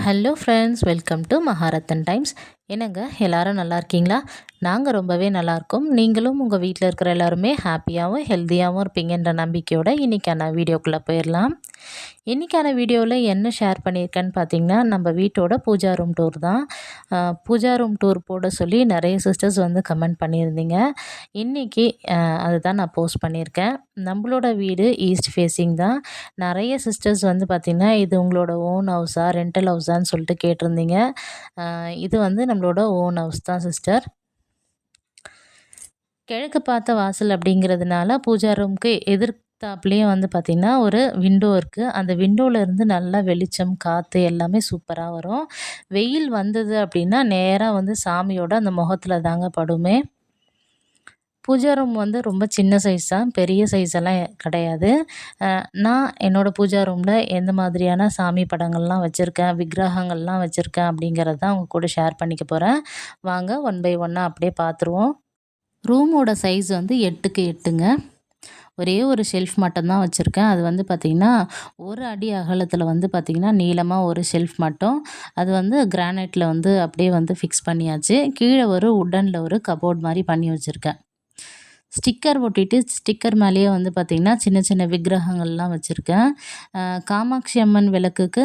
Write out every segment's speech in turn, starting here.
hello friends welcome to Maharathan times என்னங்க எல்லாரும் நல்லா இருக்கீங்களா? நாங்கள் ரொம்பவே நல்லாயிருக்கோம் நீங்களும் உங்கள் வீட்டில் இருக்கிற எல்லாருமே ஹாப்பியாகவும் ஹெல்த்தியாகவும் இருப்பீங்கன்ற நம்பிக்கையோடு இன்றைக்கான வீடியோக்குள்ளே போயிடலாம். இன்றைக்கான வீடியோவில் என்ன ஷேர் பண்ணியிருக்கேன்னு பார்த்தீங்கன்னா நம்ம வீட்டோட பூஜா ரூம் டூர் தான். பூஜா ரூம் டூர் போட சொல்லி நிறைய சிஸ்டர்ஸ் வந்து கமெண்ட் பண்ணியிருந்தீங்க. இன்றைக்கி அதுதான் நான் போஸ்ட் பண்ணியிருக்கேன். நம்மளோட வீடு ஈஸ்ட் ஃபேஸிங் தான். நிறைய சிஸ்டர்ஸ் வந்து பார்த்திங்கன்னா இது உங்களோட ஓன் ஹவுஸா ரெண்டல் ஹவுஸான்னு சொல்லிட்டு கேட்டிருந்தீங்க. இது வந்து நம்ம நம்மளோட ஓன் ஹவுஸ் தான் சிஸ்டர் கிழக்கு பார்த்த வாசல் அப்படிங்கிறதுனால பூஜா ரூம்க்கு எதிர்த்தாப்புலேயே வந்து பார்த்திங்கன்னா ஒரு விண்டோ இருக்குது அந்த விண்டோவிலேருந்து நல்லா வெளிச்சம் காற்று எல்லாமே சூப்பராக வரும். வெயில் வந்தது அப்படின்னா நேராக வந்து சாமியோட அந்த முகத்தில் தாங்க படுமே. பூஜா ரூம் வந்து ரொம்ப சின்ன சைஸ் தான். பெரிய சைஸ் எல்லாம் கிடையாது. நான் என்னோடய பூஜா ரூமில் எந்த மாதிரியான சாமி படங்கள்லாம் வச்சுருக்கேன் விக்கிரகங்கள்லாம் வச்சுருக்கேன் அப்படிங்கிறது தான் உங்கள் கூட ஷேர் பண்ணிக்க போகிறேன் வாங்க ஒன் பை ஒன்னாக அப்படியே பார்த்துருவோம் ரூமோட சைஸ் வந்து எட்டுக்கு எட்டுங்க. ஒரே ஒரு ஷெல்ஃப் மட்டும்தான் வச்சுருக்கேன். அது வந்து பார்த்திங்கன்னா ஒரு அடி அகலத்தில் வந்து பார்த்திங்கன்னா நீளமாக ஒரு ஷெல்ஃப் மட்டும். அது வந்து கிரானைட்டில் வந்து அப்படியே வந்து ஃபிக்ஸ் பண்ணியாச்சு. கீழே ஒரு உட்டனில் ஒரு கபோர்ட் மாதிரி பண்ணி வச்சுருக்கேன். ஸ்டிக்கர் ஒட்டிட்டு ஸ்டிக்கர் மேலேயே வந்து பார்த்திங்கன்னா சின்ன சின்ன விக்கிரகங்கள்லாம் வச்சுருக்கேன். காமாட்சி அம்மன் விளக்குக்கு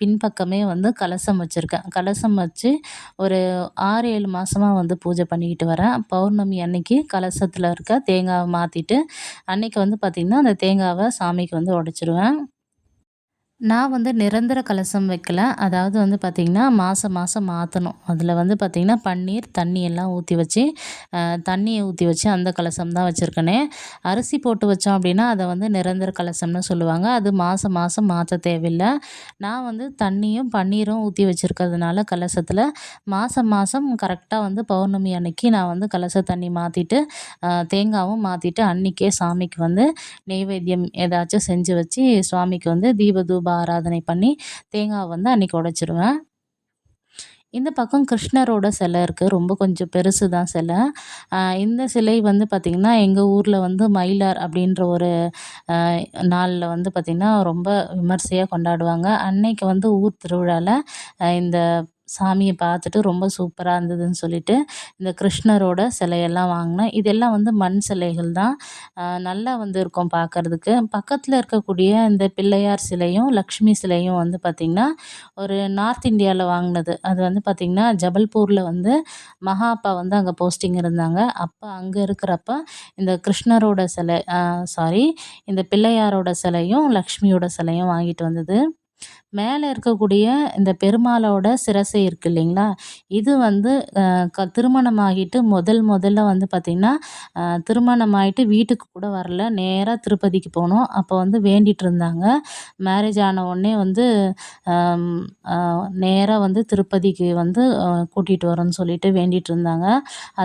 பின்பக்கமே வந்து கலசம் வச்சுருக்கேன். கலசம் வச்சு ஒரு ஆறு ஏழு மாதமாக வந்து பூஜை பண்ணிக்கிட்டு வரேன். பௌர்ணமி அன்னைக்கு கலசத்தில் இருக்க தேங்காவை மாற்றிட்டு அன்னைக்கு வந்து பார்த்திங்கன்னா அந்த தேங்காவை சாமிக்கு வந்து உடச்சிருவேன். நான் வந்து நிரந்தர கலசம் வைக்கல. அதாவது வந்து பார்த்திங்கன்னா மாதம் மாதம் மாற்றணும் அதில் வந்து பார்த்திங்கன்னா பன்னீர் தண்ணி எல்லாம் ஊற்றி வச்சு தண்ணியை ஊற்றி வச்சு அந்த கலசம் தான் வச்சுருக்கனே. அரிசி போட்டு வச்சோம் அப்படின்னா அதை வந்து நிரந்தர கலசம்னு சொல்லுவாங்க. அது மாதம் மாதம் மாற்ற தேவையில்லை. நான் வந்து தண்ணியும் பன்னீரும் ஊற்றி வச்சுருக்கிறதுனால கலசத்தில் மாதம் மாதம் கரெக்டாக வந்து பௌர்ணமி அன்னைக்கு நான் வந்து கலச தண்ணி மாற்றிட்டு தேங்காவும் மாற்றிட்டு அன்றைக்கே சாமிக்கு வந்து நெய்வேத்தியம் ஏதாச்சும் செஞ்சு வச்சு சுவாமிக்கு வந்து தீப தூப ஆராதனை பண்ணி தேங்காவை வந்து அன்றைக்கி உடைச்சிருவேன். இந்த பக்கம் கிருஷ்ணரோட சிலை இருக்குது ரொம்ப கொஞ்சம் பெருசு தான் சிலை. இந்த சிலை வந்து பார்த்திங்கன்னா எங்கள் ஊரில் வந்து மயிலார் அப்படின்ற ஒரு நாளில் வந்து பார்த்திங்கன்னா ரொம்ப விமர்சையாக கொண்டாடுவாங்க. அன்னைக்கு வந்து ஊர் திருவிழாவில் இந்த சாமியை பார்த்துட்டு ரொம்ப சூப்பராக இருந்ததுன்னு சொல்லிட்டு இந்த கிருஷ்ணரோட சிலையெல்லாம் வாங்கினேன். இதெல்லாம் வந்து மண் சிலைகள் தான். நல்லா வந்து இருக்கும் பார்க்கறதுக்கு. பக்கத்தில் இருக்கக்கூடிய இந்த பிள்ளையார் சிலையும் லக்ஷ்மி சிலையும் வந்து பார்த்திங்கன்னா ஒரு நார்த் இந்தியாவில் வாங்கினது. அது வந்து பார்த்திங்கன்னா ஜபல்பூரில் வந்து மகா அப்பா வந்து அங்கே போஸ்டிங் இருந்தாங்க. அப்போ அங்கே இருக்கிறப்ப இந்த கிருஷ்ணரோட சிலை சாரி இந்த பிள்ளையாரோட சிலையும் லக்ஷ்மியோட சிலையும் வாங்கிட்டு வந்தது. மேலே இருக்கக்கூடிய இந்த பெருமாளோட சிரசை இருக்குது இல்லைங்களா? இது வந்து க திருமணமாகிட்டு முதல் முதல்ல வந்து பார்த்திங்கன்னா திருமணமாகிட்டு வீட்டுக்கு கூட வரல. நேராக திருப்பதிக்கு போனோம். அப்போ வந்து வேண்டிகிட்டு இருந்தாங்க. மேரேஜ் ஆன உடனே வந்து நேராக வந்து திருப்பதிக்கு வந்து கூட்டிகிட்டு வரோன்னு சொல்லிட்டு வேண்டிகிட்டு இருந்தாங்க.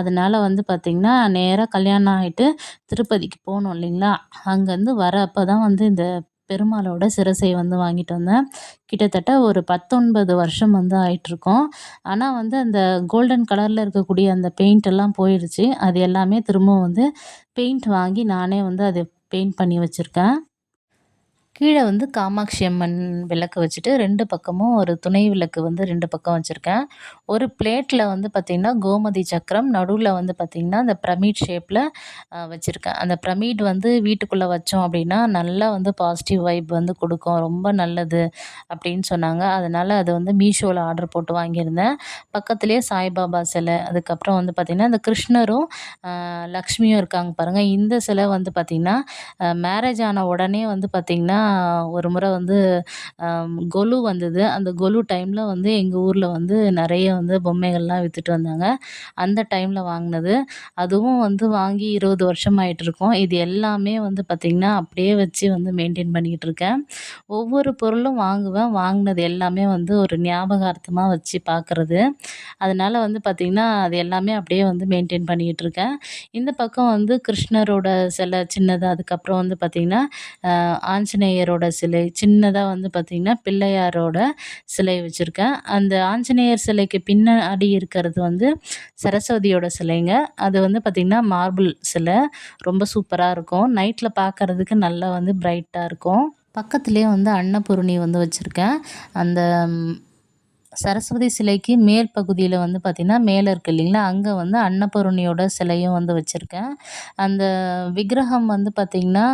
அதனால் வந்து பார்த்திங்கன்னா நேராக கல்யாணம் ஆகிட்டு திருப்பதிக்கு போனோம் இல்லைங்களா? அங்கேருந்து வர அப்போ தான் வந்து இந்த பெருமாளோட சிரசை வந்து வாங்கிட்டு வந்தேன். கிட்டத்தட்ட ஒரு பத்தொன்பது வருஷம் வந்து ஆயிட்டிருக்கோம். ஆனால் வந்து அந்த கோல்டன் கலரில் இருக்கக்கூடிய அந்த பெயிண்ட் எல்லாம் போயிடுச்சு. அது எல்லாமே திரும்பவும் வந்து பெயிண்ட் வாங்கி நானே வந்து அதை பெயிண்ட் பண்ணி வச்சுருக்கேன். கீழே வந்து காமாட்சி அம்மன் விளக்கு வச்சுட்டு ரெண்டு பக்கமும் ஒரு துணை விளக்கு வந்து ரெண்டு பக்கம் வச்சுருக்கேன். ஒரு பிளேட்டில் வந்து பார்த்திங்கன்னா கோமதி சக்கரம் நடுவில் வந்து பார்த்திங்கன்னா அந்த பிரமிட் ஷேப்பில் வச்சுருக்கேன். அந்த பிரமிட் வந்து வீட்டுக்குள்ளே வச்சோம் அப்படின்னா நல்லா வந்து பாசிட்டிவ் வைப் வந்து கொடுக்கும். ரொம்ப நல்லது அப்படின்னு சொன்னாங்க. அதனால் அது வந்து மீஷோவில் ஆர்டர் போட்டு வாங்கியிருந்தேன். பக்கத்துலேயே சாய்பாபா சிலை அதுக்கப்புறம் வந்து பார்த்திங்கன்னா அந்த கிருஷ்ணரும் லக்ஷ்மியும் இருக்காங்க பாருங்கள் இந்த சிலை வந்து பார்த்திங்கன்னா மேரேஜ் ஆன உடனே வந்து பார்த்திங்கன்னா ஒரு முறை வந்து கொலு வந்தது. அந்த கொலு டைமில் வந்து எங்கள் ஊரில் வந்து நிறைய வந்து பொம்மைகள்லாம் விற்றுட்டு வந்தாங்க. அந்த டைமில் வாங்கினது. அதுவும் வந்து வாங்கி இருபது வருஷம் ஆயிட்டு இது எல்லாமே வந்து பார்த்திங்கன்னா அப்படியே வச்சு வந்து மெயின்டைன் பண்ணிக்கிட்டு இருக்கேன். ஒவ்வொரு பொருளும் வாங்குவேன். வாங்கினது எல்லாமே வந்து ஒரு ஞாபகார்த்தமாக வச்சு பார்க்குறது அதனால் வந்து பார்த்திங்கன்னா அது எல்லாமே அப்படியே வந்து மெயின்டைன் பண்ணிக்கிட்டு இருக்கேன். இந்த பக்கம் வந்து கிருஷ்ணரோட சிலை சின்னது. அதுக்கப்புறம் வந்து பார்த்திங்கன்னா ஆஞ்சநேய ஆஞ்சநேயரோட சிலை சின்னதாக வந்து பார்த்திங்கன்னா பிள்ளையாரோட சிலை வச்சுருக்கேன். அந்த ஆஞ்சநேயர் சிலைக்கு பின்னாடி இருக்கிறது வந்து சரஸ்வதியோட சிலைங்க. அது வந்து பார்த்திங்கன்னா மார்பிள் சிலை. ரொம்ப சூப்பராக இருக்கும். நைட்டில் பார்க்கறதுக்கு நல்லா வந்து பிரைட்டாக இருக்கும். பக்கத்துலேயே வந்து அன்னபூரணி வந்து வச்சுருக்கேன். அந்த சரஸ்வதி சிலைக்கு மேல் பகுதியில் வந்து பார்த்திங்கன்னா மேலே இருக்கு இல்லைங்களா? அங்கே வந்து அன்னபூரணியோட சிலையும் வந்து வச்சுருக்கேன். அந்த விக்கிரகம் வந்து பார்த்திங்கன்னா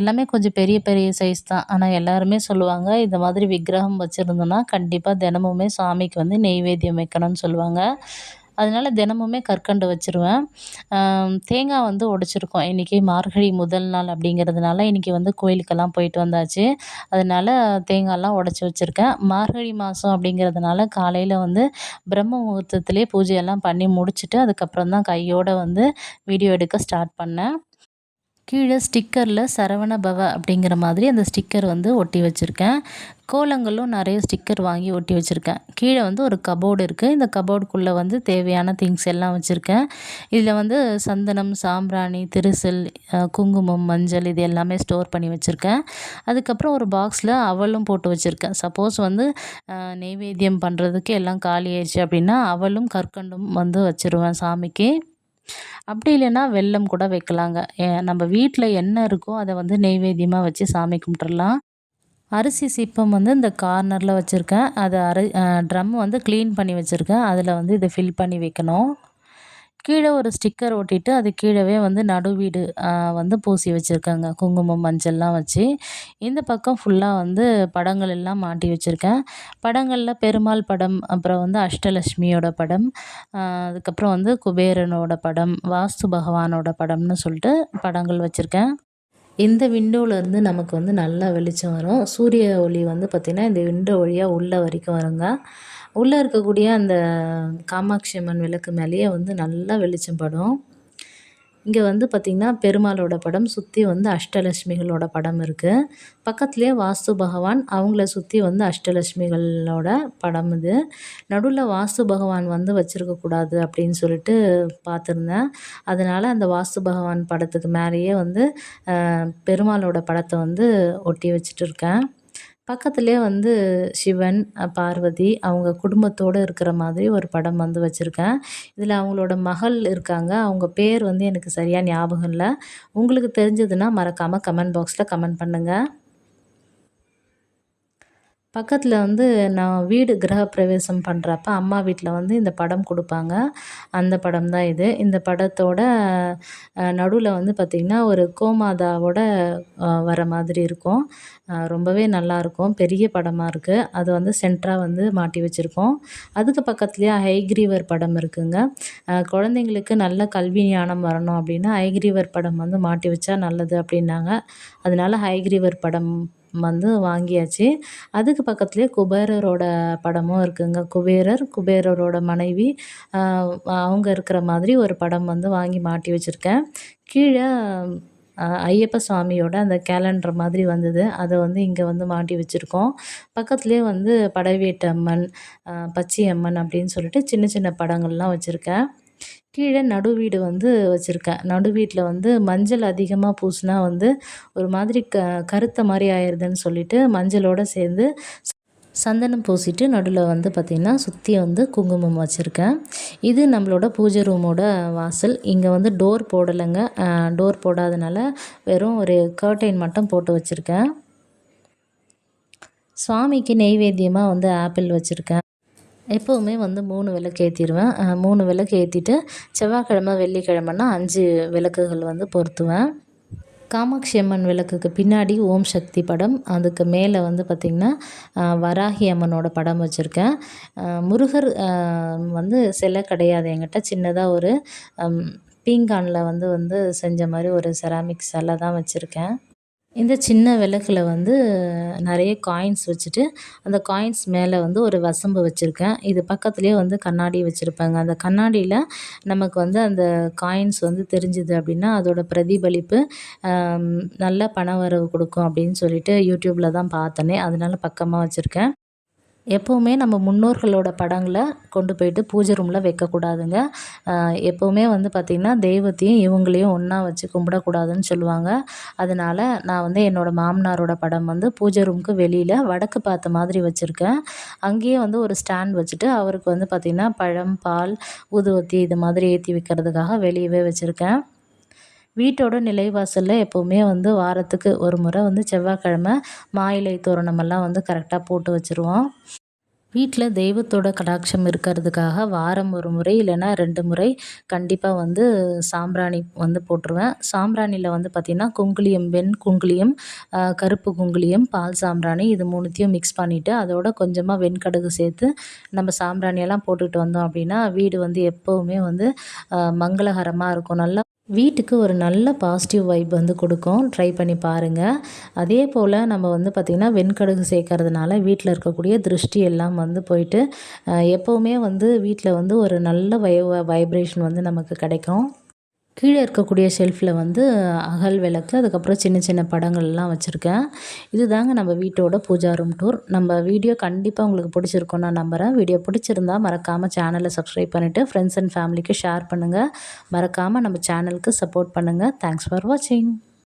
எல்லாமே கொஞ்சம் பெரிய பெரிய சைஸ் தான். ஆனால் எல்லாருமே சொல்லுவாங்க இந்த மாதிரி விக்கிரகம் வச்சுருந்தோன்னா கண்டிப்பாக தினமுமே சாமிக்கு வந்து நெய்வேத்தியம் வைக்கணும்னு சொல்லுவாங்க. அதனால தினமுமே கற்கண்டு வச்சுருவேன். தேங்காய் வந்து உடைச்சிருக்கோம். இன்றைக்கி மார்கழி முதல் நாள் அப்படிங்கிறதுனால இன்றைக்கி வந்து கோயிலுக்கெல்லாம் போயிட்டு வந்தாச்சு. அதனால் தேங்காயெல்லாம் உடச்சி வச்சுருக்கேன். மார்கழி மாதம் அப்படிங்கிறதுனால காலையில் வந்து பிரம்ம முகூர்த்தத்திலே பூஜையெல்லாம் பண்ணி முடிச்சுட்டு அதுக்கப்புறம் தான் கையோடு வந்து வீடியோ எடுக்க ஸ்டார்ட் பண்ணேன். கீழே ஸ்டிக்கரில் சரவண பவ அப்படிங்கிற மாதிரி அந்த ஸ்டிக்கர் வந்து ஒட்டி வச்சுருக்கேன். கோலங்களும் நிறைய ஸ்டிக்கர் வாங்கி ஒட்டி வச்சுருக்கேன். கீழே வந்து ஒரு கபோர்டு இருக்குது இந்த கபோர்டுக்குள்ளே வந்து தேவையான திங்ஸ் எல்லாம் வச்சுருக்கேன். இதில் வந்து சந்தனம் சாம்பிராணி திருசல் குங்குமம் மஞ்சள் இது எல்லாமே ஸ்டோர் பண்ணி வச்சுருக்கேன். அதுக்கப்புறம் ஒரு பாக்ஸில் அவலும் போட்டு வச்சுருக்கேன். சப்போஸ் வந்து நெய்வேத்தியம் பண்ணுறதுக்கு எல்லாம் காலி ஆயிடுச்சு அப்படின்னா அவலும் கற்கண்டும் வந்து வச்சுருவேன் சாமிக்கு. அப்படி இல்லைன்னா வெல்லம் கூட வைக்கலாங்க. நம்ம வீட்டில் என்ன இருக்கோ அதை வந்து நெய்வேத்தியமாக வச்சு சாமி கும்பிட்றலாம் அரிசி சிப்பம் வந்து இந்த கார்னரில் வச்சுருக்கேன். அதை அரி ட்ரம் வந்து க்ளீன் பண்ணி வச்சுருக்கேன். அதில் வந்து இதை ஃபில் பண்ணி வைக்கணும். கீழே ஒரு ஸ்டிக்கர் ஒட்டிட்டு அது கீழவே வந்து நடுவீடு வந்து பூசி வச்சுருக்காங்க. குங்குமம் மஞ்சள்லாம் வச்சு. இந்த பக்கம் ஃபுல்லாக வந்து படங்கள் எல்லாம் மாட்டி வச்சுருக்கேன். படங்களில் பெருமாள் படம் அப்புறம் வந்து அஷ்டலட்சுமியோட படம் அதுக்கப்புறம் வந்து குபேரனோட படம் வாஸ்து பகவானோட படம்னு சொல்லிட்டு படங்கள் வச்சுருக்கேன். இந்த விண்டோவிலேருந்து நமக்கு வந்து நல்லா வெளிச்சம் வரும். சூரிய ஒளி வந்து பார்த்திங்கன்னா இந்த விண்டோ வழியாக உள்ளே வரைக்கும் வருங்க. உள்ளே இருக்கக்கூடிய அந்த காமாட்சி அம்மன் விளக்கு மேலேயே வந்து நல்லா வெளிச்சம் படும். இங்கே வந்து பார்த்திங்கன்னா பெருமாளோட படம் சுற்றி வந்து அஷ்டலட்சுமிகளோட படம் இருக்குது பக்கத்துலேயே வாஸ்து பகவான் அவங்கள சுற்றி வந்து அஷ்டலட்சுமிகளோட படம் இது. நடுவில் வாஸ்து பகவான் வந்து வச்சுருக்கக்கூடாது அப்படின்னு சொல்லிட்டு பார்த்துருந்தேன் அதனால் அந்த வாஸ்து பகவான் படத்துக்கு மேலேயே வந்து பெருமாளோட படத்தை வந்து ஒட்டி வச்சுட்டு இருக்கேன். பக்கத்துலேயே வந்து சிவன் பார்வதி அவங்க குடும்பத்தோடு இருக்கிற மாதிரி ஒரு படம் வந்து வச்சுருக்கேன். இதில் அவங்களோட மகள் இருக்காங்க. அவங்க பேர் வந்து எனக்கு சரியாக ஞாபகம் இல்லை. உங்களுக்கு தெரிஞ்சதுன்னா மறக்காமல் கமெண்ட் பாக்ஸில் கமெண்ட் பண்ணுங்கள் பக்கத்தில் வந்து நான் வீடு கிரகப்பிரவேசம் பண்ணுறப்ப அம்மா வீட்டில் வந்து இந்த படம் கொடுப்பாங்க. அந்த படம் தான் இது. இந்த படத்தோட நடுவில் வந்து பார்த்திங்கன்னா ஒரு கோமாதாவோட வர மாதிரி இருக்கும். ரொம்பவே நல்லாயிருக்கும் பெரிய படமாக இருக்குது அது வந்து சென்டராக வந்து மாட்டி வச்சுருக்கோம். அதுக்கு பக்கத்துலேயே ஹைக்ரீவர் படம் இருக்குங்க. குழந்தைங்களுக்கு நல்ல கல்வி ஞானம் வரணும் அப்படின்னா ஹைக்ரீவர் படம் வந்து மாட்டி வச்சா நல்லது அப்படின்னாங்க. அதனால ஹைக்ரீவர் படம் வந்து வாங்கியாச்சு. அதுக்கு பக்கத்துலேயே குபேரரோட படமும் இருக்குதுங்க குபேரர் குபேரரோட மனைவி அவங்க இருக்கிற மாதிரி ஒரு படம் வந்து வாங்கி மாட்டி வச்சுருக்கேன். கீழே ஐயப்ப சுவாமியோட அந்த கேலண்டர் மாதிரி வந்தது. அதை வந்து இங்கே வந்து மாட்டி வச்சுருக்கோம். பக்கத்துலேயே வந்து படைவேட்டு அம்மன் பச்சையம்மன் அப்படின்னு சொல்லிட்டு சின்ன சின்ன படங்கள்லாம் வச்சுருக்கேன். கீழே நடு வீடு வந்து வச்சுருக்கேன். நடு வீட்டில் வந்து மஞ்சள் அதிகமாக பூசினா வந்து ஒரு மாதிரி க கருத்த மாதிரி ஆயிடுதுன்னு சொல்லிட்டு மஞ்சளோடு சேர்ந்து சந்தனம் பூசிட்டு நடுவில் வந்து பார்த்திங்கன்னா சுற்றி வந்து குங்குமம் வச்சுருக்கேன். இது நம்மளோட பூஜை ரூமோட வாசல். இங்கே வந்து டோர் போடலைங்க. டோர் போடாதனால வெறும் ஒரு கர்டைன் மட்டும் போட்டு வச்சுருக்கேன். சுவாமிக்கு நெய்வேத்தியமாக வந்து ஆப்பிள் வச்சுருக்கேன். எப்போவுமே வந்து மூணு விளக்கு ஏற்றிடுவேன் மூணு விளக்கு ஏற்றிட்டு செவ்வாய்க்கிழமை வெள்ளிக்கிழமன்னா அஞ்சு விளக்குகள் வந்து பொருத்துவேன். காமாட்சி அம்மன் விளக்குக்கு பின்னாடி ஓம் சக்தி படம். அதுக்கு மேலே வந்து பார்த்திங்கன்னா வராகி அம்மனோட படம் வச்சுருக்கேன். முருகர் வந்து சிலை கிடையாது என்கிட்ட. சின்னதாக ஒரு பீங்கானில் வந்து வந்து செஞ்ச மாதிரி ஒரு செராமிக் சிலை தான் வச்சுருக்கேன். இந்த சின்ன விளக்கில் வந்து நிறைய காயின்ஸ் வச்சுட்டு அந்த காயின்ஸ் மேலே வந்து ஒரு வசம்பு வச்சுருக்கேன். இது பக்கத்துலேயே வந்து கண்ணாடி வச்சுருப்பாங்க. அந்த கண்ணாடியில் நமக்கு வந்து அந்த காயின்ஸ் வந்து தெரிஞ்சுது அப்படின்னா அதோடய பிரதிபலிப்பு நல்ல பண வரவு கொடுக்கும் அப்படின்னு சொல்லிட்டு யூடியூப்பில் தான் பார்த்தனே அதனால பக்கமாக வச்சுருக்கேன். எப்போவுமே நம்ம முன்னோர்களோட படங்களை கொண்டு போயிட்டு பூஜை ரூமில் வைக்கக்கூடாதுங்க. எப்போவுமே வந்து பார்த்திங்கன்னா தெய்வத்தையும் இவங்களையும் ஒன்றா வச்சு கும்பிடக்கூடாதுன்னு சொல்லுவாங்க. அதனால் நான் வந்து என்னோடய மாமனாரோட படம் வந்து பூஜை ரூமுக்கு வெளியில் வடக்கு பார்த்த மாதிரி வச்சுருக்கேன். அங்கேயே வந்து ஒரு ஸ்டாண்ட் வச்சுட்டு அவருக்கு வந்து பார்த்திங்கன்னா பழம் பால் ஊதுவத்தி இது மாதிரி ஏற்றி வைக்கிறதுக்காக வெளியவே வச்சுருக்கேன். வீட்டோட நிலைவாசலில் எப்போவுமே வந்து வாரத்துக்கு ஒரு முறை வந்து செவ்வாய்க்கிழமை மாயிலை தோரணமெல்லாம் வந்து கரெக்டாக போட்டு வச்சுருவோம். வீட்டில் தெய்வத்தோட கடாட்சம் இருக்கிறதுக்காக வாரம் ஒரு முறை இல்லைன்னா ரெண்டு முறை கண்டிப்பாக வந்து சாம்பிராணி வந்து போட்டுருவேன். சாம்பிராணியில் வந்து பார்த்திங்கன்னா குங்குலியம் வெண் குங்குலியம் கருப்பு குங்குலியம் பால் சாம்பிராணி இது மூணுத்தையும் மிக்ஸ் பண்ணிவிட்டு அதோட கொஞ்சமாக வெண்கடுகு சேர்த்து நம்ம சாம்பிராணியெல்லாம் போட்டுக்கிட்டு வந்தோம் அப்படின்னா வீடு வந்து எப்போவுமே வந்து மங்களகரமாக இருக்கும். நல்லா வீட்டுக்கு ஒரு நல்ல பாசிட்டிவ் வைப் வந்து கொடுக்கும். ட்ரை பண்ணி பாருங்கள் அதே போல் நம்ம வந்து பார்த்திங்கன்னா வெண்கடுகு சேர்க்கறதுனால வீட்டில் இருக்கக்கூடிய திருஷ்டி எல்லாம் வந்து போயிட்டு எப்போவுமே வந்து வீட்டில் வந்து ஒரு நல்ல வை வைப்ரேஷன் வந்து நமக்கு கிடைக்கும். கீழே இருக்கக்கூடிய ஷெல்ஃபில் வந்து அகல் விளக்கு அதுக்கப்புறம் சின்ன சின்ன படங்கள்லாம் வச்சுருக்கேன். இது தாங்க நம்ம வீட்டோட பூஜா ரூம் டூர் நம்ம வீடியோ கண்டிப்பாக உங்களுக்கு பிடிச்சிருக்கும் நான் நம்புகிறேன் வீடியோ பிடிச்சிருந்தா மறக்காமல் சேனலை சப்ஸ்கிரைப் பண்ணிவிட்டு ஃப்ரெண்ட்ஸ் அண்ட் ஃபேமிலிக்கு ஷேர் பண்ணுங்கள் மறக்காமல் நம்ம சேனலுக்கு சப்போர்ட் பண்ணுங்கள் தேங்க்ஸ் ஃபார் வாட்சிங்